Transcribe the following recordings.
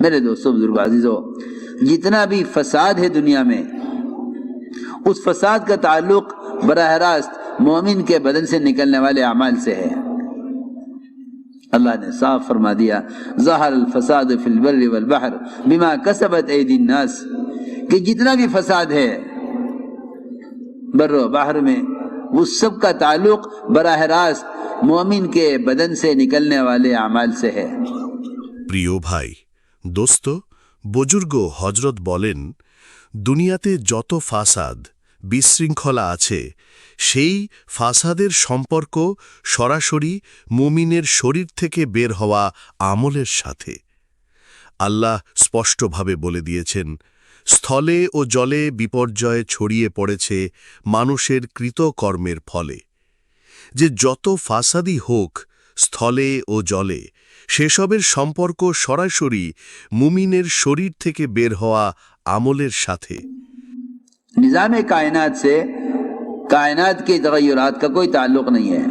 میرے دوستو بزرگ عزیزو، جتنا بھی فساد ہے دنیا میں، اس فساد کا تعلق براہ راست مومن کے بدن سے نکلنے والے اعمال سے ہے۔ اللہ نے صاف فرما دیا، ظہر الفساد فی البر والبحر بما کسبت اید الناس، کہ جتنا بھی فساد ہے بر و بحر میں وہ سب کا تعلق براہ راست مومن کے بدن سے نکلنے والے اعمال سے ہے۔ پریو بھائی দোস্ত, বুজুর্গ হজরত বলেন, দুনিয়াতে যত ফাসাদ, বিশৃঙ্খলা আছে, সেই ফাসাদের সম্পর্ক সরাসরি মুমিনের শরীর থেকে বের হওয়া আমলের সাথে। আল্লাহ স্পষ্টভাবে বলে দিয়েছেন, স্থলে ও জলে বিপর্যয় ছড়িয়ে পড়েছে মানুষের কৃতকর্মের ফলে। যে যত ফাসাদি হোক, স্থলে ও জলে সেসবের সম্পর্ক সরাসরি মুমিনের শরীর থেকে বের হওয়া আমলের সাথে निज़ाम कायनात से कायनात के तगैरत का कोई ताल्लुक नहीं है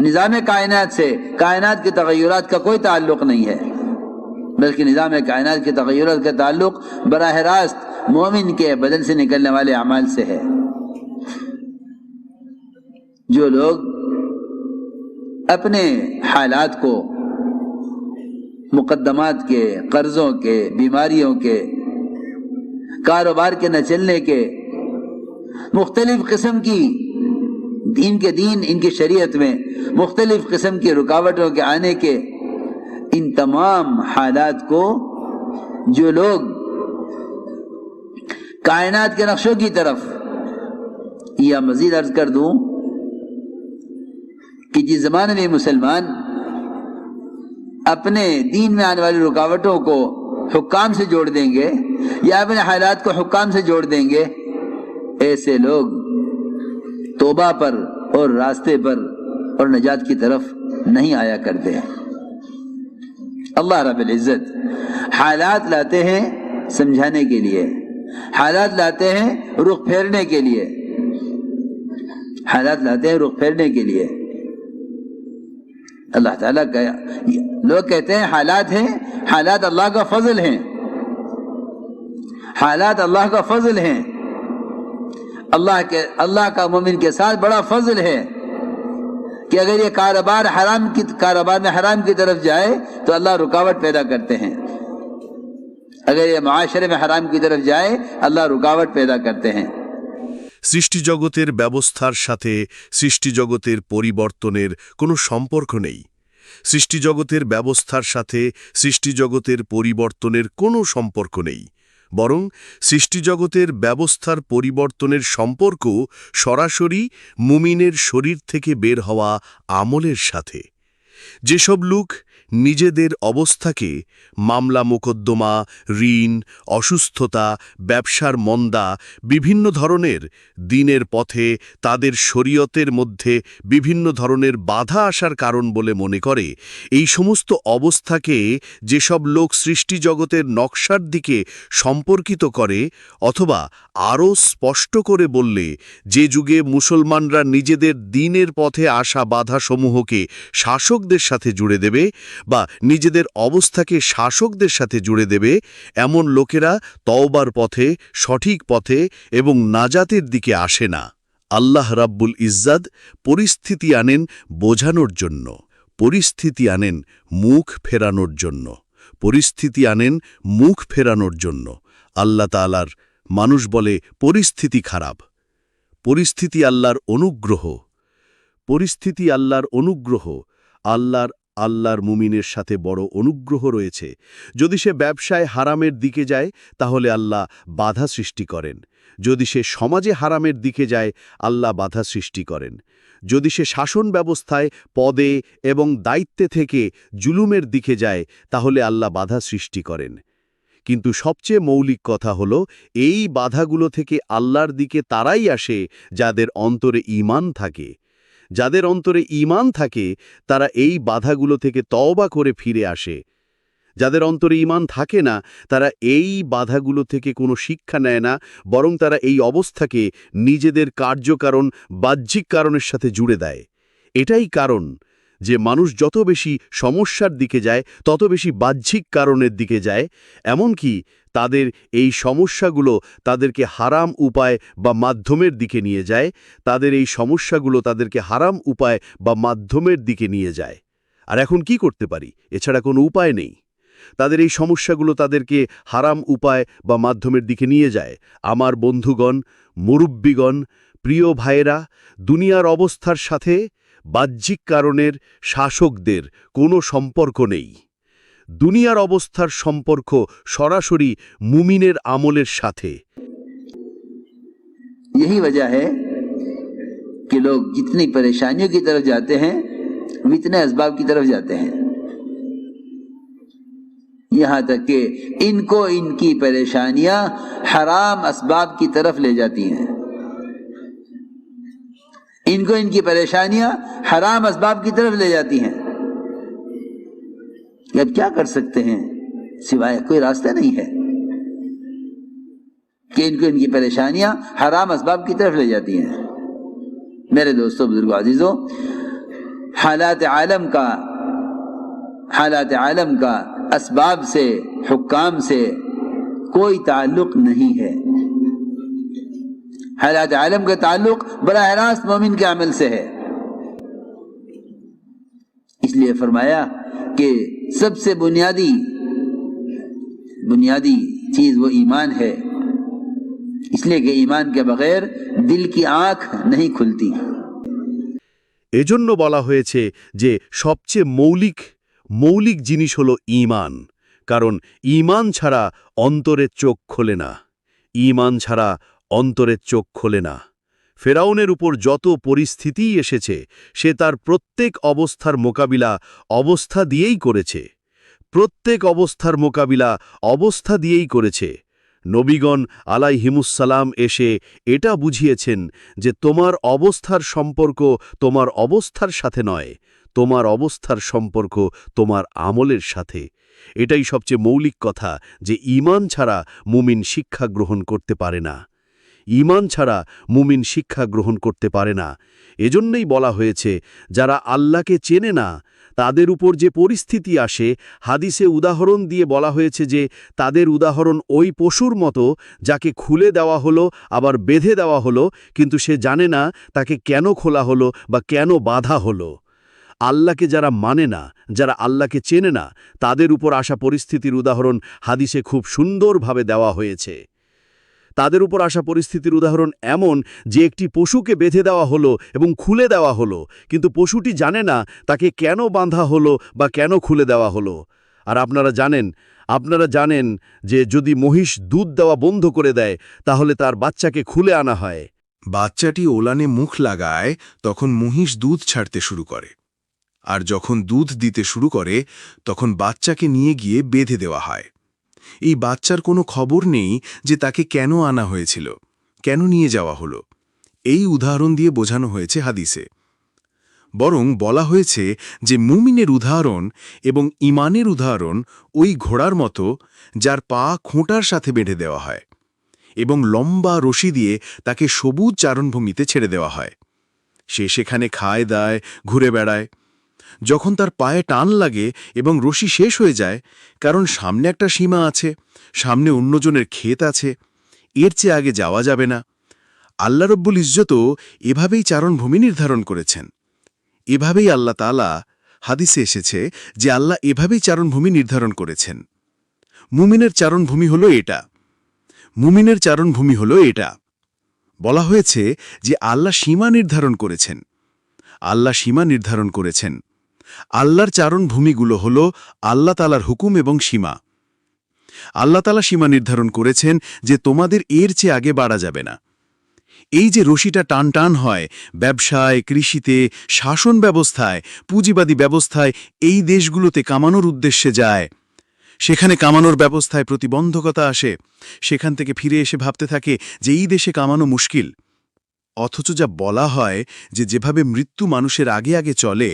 निज़ाम कायनात से कायनात के तगैरत का कोई ताल्लुक नहीं है बल्कि निज़ाम कायनात के तगैरत का ताल्लुक बराह रास्त मोमिन के बदन से निकलने वाले अमाल से है जो लोग अपने हालात को مقدمات کے، قرضوں کے، بیماریوں کے، کاروبار کے نہ چلنے کے، مختلف قسم کی دین کے دین، ان کی شریعت میں مختلف قسم کی رکاوٹوں کے آنے کے ان تمام حالات کو جو لوگ کائنات کے نقشوں کی طرف یا مزید عرض کر دوں کہ جس زمانے میں مسلمان اپنے دین میں آنے والی رکاوٹوں کو حکام سے جوڑ دیں گے یا اپنے حالات کو حکام سے جوڑ دیں گے؟ ایسے لوگ توبہ پر اور راستے پر اور نجات کی طرف نہیں آیا کرتے۔ اللہ رب العزت حالات لاتے ہیں سمجھانے کے لیے، حالات لاتے ہیں رخ پھیرنے کے لیے۔ حالات لاتے ہیں رخ پھیرنے کے لیے۔ اللہ تعالیٰ کا لوگ کہتے ہیں حالات ہیں، حالات اللہ کا فضل ہیں۔ حالات اللہ کا فضل ہیں۔ اللہ کے، اللہ کا مومن کے ساتھ بڑا فضل ہے۔ کہ اگر یہ کاروبار حرام کی، کاروبار میں حرام کی طرف جائے تو اللہ رکاوٹ پیدا کرتے ہیں۔ اگر یہ معاشرے میں حرام کی طرف جائے، اللہ رکاوٹ پیدا کرتے ہیں۔ سشٹی جگتر ব্যবস্থার সাথে সৃষ্টি জগতের পরিবর্তনের কোনো সম্পর্ক নেই। সৃষ্টিজগতের ব্যবস্থার সাথে সৃষ্টিজগতের পরিবর্তনের কোনো সম্পর্ক নেই, বরং সৃষ্টিজগতের ব্যবস্থার পরিবর্তনের সম্পর্ক সরাসরি মুমিনের শরীর থেকে বের হওয়া আমলের সাথে। যেসব লোক নিজেদের অবস্থাকে মামলা মোকদ্দমা, ঋণ, অসুস্থতা, ব্যবসার মন্দা, বিভিন্ন ধরনের দিনের পথে তাদের শরীয়তের মধ্যে বিভিন্ন ধরনের বাধা আসার কারণ বলে মনে করে। এই সমস্ত অবস্থাকে যেসব লোক সৃষ্টিজগতের নকশার দিকে সম্পর্কিত করে অথবা আরও স্পষ্ট করে বললে, যে যুগে মুসলমানরা নিজেদের দিনের পথে আসা বাধাসমূহকে শাসকদের সাথে জুড়ে দেবে বা নিজেদের অবস্থাকে শাসকদের সাথে জুড়ে দেবে, এমন লোকেরা তওবার পথে, সঠিক পথে এবং নাজাতের দিকে আসে না। আল্লাহ রাব্বুল ইজ্জাদ পরিস্থিতি আনেন বোঝানোর জন্য, পরিস্থিতি আনেন মুখ ফেরানোর জন্য, পরিস্থিতি আনেন মুখ ফেরানোর জন্য। আল্লাহ তালার মানুষ বলে, পরিস্থিতি খারাপ, পরিস্থিতি আল্লাহর অনুগ্রহ, পরিস্থিতি আল্লাহর অনুগ্রহ, আল্লাহর আল্লাহর মুমিনের সাথে বড় অনুগ্রহ রয়েছে। যদি সে ব্যবসায় হারামের দিকে যায়, তাহলে আল্লাহ বাধা সৃষ্টি করেন। যদি সে সমাজে হারামের দিকে যায়, আল্লাহ বাধা সৃষ্টি করেন। যদি সে শাসন ব্যবস্থায়, পদে এবং দায়িত্বে থেকে জুলুমের দিকে যায়, তাহলে আল্লাহ বাধা সৃষ্টি করেন। কিন্তু সবচেয়ে মৌলিক কথা হল, এই বাধাগুলো থেকে আল্লাহর দিকে তারাই আসে, যাদের অন্তরে ঈমান থাকে। যাদের অন্তরে ইমান থাকে, তারা এই বাধাগুলো থেকে তওবা করে ফিরে আসে। যাদের অন্তরে ইমান থাকে না, তারা এই বাধাগুলো থেকে কোনো শিক্ষা নেয় না, বরং তারা এই অবস্থাকে নিজেদের কার্যকারণ, বাহ্যিক কারণের সাথে জুড়ে দেয়। এটাই কারণ যে মানুষ যত বেশি সমস্যার দিকে যায়, তত বেশি বাহ্যিক কারণের দিকে যায়, এমনকি তাদের এই সমস্যাগুলো তাদেরকে হারাম উপায় বা মাধ্যমের দিকে নিয়ে যায়, তাদের এই সমস্যাগুলো তাদেরকে হারাম উপায় বা মাধ্যমের দিকে নিয়ে যায়। আর এখন কি করতে পারি? এছাড়া কোনো উপায় নেই। তাদের এই সমস্যাগুলো তাদেরকে হারাম উপায় বা মাধ্যমের দিকে নিয়ে যায়। আমার বন্ধুগণ, মুরব্বীগণ, প্রিয় ভাইয়েরা, দুনিয়ার অবস্থার সাথে বাহ্যিক কারণের শাসকদের কোনো সম্পর্ক নেই দুনিয়ার অবস্থার সম্পর্ক সরাসরি মুমিনের আমলের সাথে यही वजह है कि लोग जितनी परेशानियों की तरफ जाते हैं उतने असबाब की तरफ जाते हैं यहां तक कि इनको इनकी परेशानियां हराम असबाब की तरफ ले जाती हैं ان کو ان کی پریشانیاں حرام اسباب کی طرف لے جاتی ہیں۔ اب کیا کر سکتے ہیں؟ سوائے کوئی راستہ نہیں ہے۔ کہ ان کو ان کی پریشانیاں حرام اسباب کی طرف لے جاتی ہیں۔ میرے دوستو بزرگ عزیزوں حالات عالم کا، حالات عالم کا اسباب سے، حکام سے کوئی تعلق نہیں ہے۔ हालात आलम का ताल्लुक बरह रास्त मोमिन के अमल से है इसलिए फरमाया कि सबसे बुनियादी बुनियादी चीज वो ईमान है इसलिए कि ईमान के बगैर दिल की आंख नहीं खुलती এজন্য বলা হয়েছে যে সবচেয়ে মৌলিক মৌলিক জিনিস হল ঈমান কারণ ঈমান ছাড়া অন্তরের চোখ খোলে না ঈমান ছাড়া অন্তরের চোখ খোলে না। ফেরাউনের উপর যত পরিস্থিতিই এসেছে, সে তার প্রত্যেক অবস্থার মোকাবিলা অবস্থা দিয়েই করেছে। প্রত্যেক অবস্থার মোকাবিলা অবস্থা দিয়েই করেছে। নবীগণ আলাইহিমুসালাম এসে এটা বুঝিয়েছেন যে তোমার অবস্থার সম্পর্ক তোমার অবস্থার সাথে নয়, তোমার অবস্থার সম্পর্ক তোমার আমলের সাথে। এটাই সবচেয়ে মৌলিক কথা যে ঈমান ছাড়া মুমিন শিক্ষা গ্রহণ করতে পারে না। ঈমান ছাড়া মুমিন শিক্ষা গ্রহণ করতে পারে না। এজন্যই বলা হয়েছে, যারা আল্লাহকে চেনে না, তাদের উপর যে পরিস্থিতি আসে, হাদিসে উদাহরণ দিয়ে বলা হয়েছে যে, তাদের উদাহরণ ওই পশুর মতো, যাকে খুলে দেওয়া হলো, আবার বেঁধে দেওয়া হলো, কিন্তু সে জানে না তাকে কেন খোলা হলো বা কেন বাধা হলো। আল্লাহকে যারা মানে না, যারা আল্লাহকে চেনে না, তাদের উপর আসা পরিস্থিতির উদাহরণ হাদিসে খুব সুন্দরভাবে দেওয়া হয়েছে। তাদের উপর আসা পরিস্থিতির উদাহরণ এমন যে একটি পশুকে বেঁধে দেওয়া হলো এবং খুলে দেওয়া হলো, কিন্তু পশুটি জানে না তাকে কেন বাঁধা হলো বা কেন খুলে দেওয়া হলো। আর আপনারা জানেন আপনারা জানেন যে যদি মহিষ দুধ দেওয়া বন্ধ করে দেয়, তাহলে তার বাচ্চাকে খুলে আনা হয়। বাচ্চাটি ওলানে মুখ লাগায়, তখন মহিষ দুধ ছাড়তে শুরু করে। আর যখন দুধ দিতে শুরু করে, তখন বাচ্চাকে নিয়ে গিয়ে বেঁধে দেওয়া হয়। এই বাচ্চার কোনো খবর নেই যে তাকে কেন আনা হয়েছিল, কেন নিয়ে যাওয়া হলো। এই উদাহরণ দিয়ে বোঝানো হয়েছে হাদিসে। বরং বলা হয়েছে যে মুমিনের উদাহরণ এবং ইমানের উদাহরণ ওই ঘোড়ার মতো যার পা খোঁটার সাথে বেঁধে দেওয়া হয় এবং লম্বা রশি দিয়ে তাকে সবুজ চারণভূমিতে ছেড়ে দেওয়া হয়। সে সেখানে খায়, দায়, ঘুরে বেড়ায়। যখন তার পায়ে টান লাগে এবং রশি শেষ হয়ে যায়, কারণ সামনে একটা সীমা আছে, সামনে অন্যজনের ক্ষেত আছে, এর চেয়ে আগে যাওয়া যাবে না। আল্লাহ রব্বুল ইজ্জতও এভাবেই চারণভূমি নির্ধারণ করেছেন। এভাবেই আল্লাহ তালা হাদিসে এসেছে যে আল্লাহ এভাবেই চারণভূমি নির্ধারণ করেছেন। মুমিনের চারণভূমি হলো এটা। মুমিনের চারণভূমি হলো এটা। বলা হয়েছে যে আল্লাহ সীমা নির্ধারণ করেছেন। আল্লাহ সীমা নির্ধারণ করেছেন। আল্লাহর চারণভূমিগুলো হল আল্লাহ তালার হুকুম এবং সীমা। আল্লাহ তালা সীমা নির্ধারণ করেছেন যে তোমাদের এর চেয়ে আগে বাড়া যাবে না। এই যে রশিটা টান টান হয়, ব্যবসায়, কৃষিতে, শাসন ব্যবস্থায়, পুঁজিবাদী ব্যবস্থায় এই দেশগুলোতে কামানোর উদ্দেশ্যে যায়। সেখানে কামানোর ব্যবস্থায় প্রতিবন্ধকতা আসে। সেখান থেকে ফিরে এসে ভাবতে থাকে যে এই দেশে কামানো মুশকিল। অথচ যা বলা হয় যে যেভাবে মৃত্যু মানুষের আগে আগে চলে,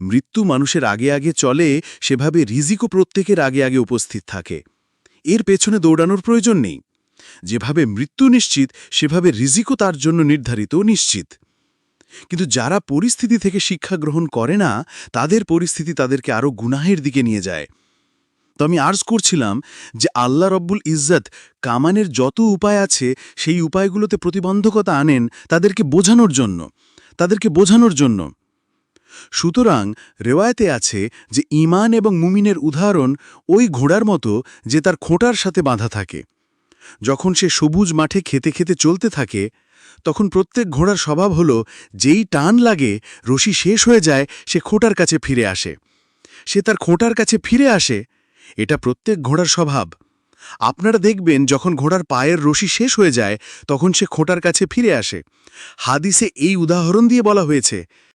মৃত্যু মানুষের আগে আগে চলে সেভাবে রিজিকও প্রত্যেকের আগে আগে উপস্থিত থাকে। এর পেছনে দৌড়ানোর প্রয়োজন নেই। যেভাবে মৃত্যু নিশ্চিত, সেভাবে রিজিকও তার জন্য নির্ধারিত নিশ্চিত। কিন্তু যারা পরিস্থিতি থেকে শিক্ষা গ্রহণ করে না, তাদের পরিস্থিতি তাদেরকে আরও গুনাহের দিকে নিয়ে যায়। আমি আর্জ করছিলাম যে আল্লাহ রব্বুল ইজ্জত কামানের যত উপায় আছে, সেই উপায়গুলোতে প্রতিবন্ধকতা আনেন তাদেরকে বোঝানোর জন্য। তাদেরকে বোঝানোর জন্য। সুতরাং রেওয়ায়তে আছে যে ইমান এবং মুমিনের উদাহরণ ওই ঘোড়ার মতো যে তার খোঁটার সাথে বাঁধা থাকে। যখন সে সবুজ মাঠে খেতে খেতে চলতে থাকে, তখন প্রত্যেক ঘোড়ার স্বভাব হল, যেই টান লাগে, রশি শেষ হয়ে যায়, সে খোঁটার কাছে ফিরে আসে। সে তার খোঁটার কাছে ফিরে আসে এটা প্রত্যেক ঘোড়ার স্বভাব। আপনারা দেখবেন যখন ঘোড়ার পায়ের রশি শেষ হয়ে যায়, তখন সে খোঁটার কাছে ফিরে আসে। হাদিসে এই উদাহরণ দিয়ে বলা হয়েছে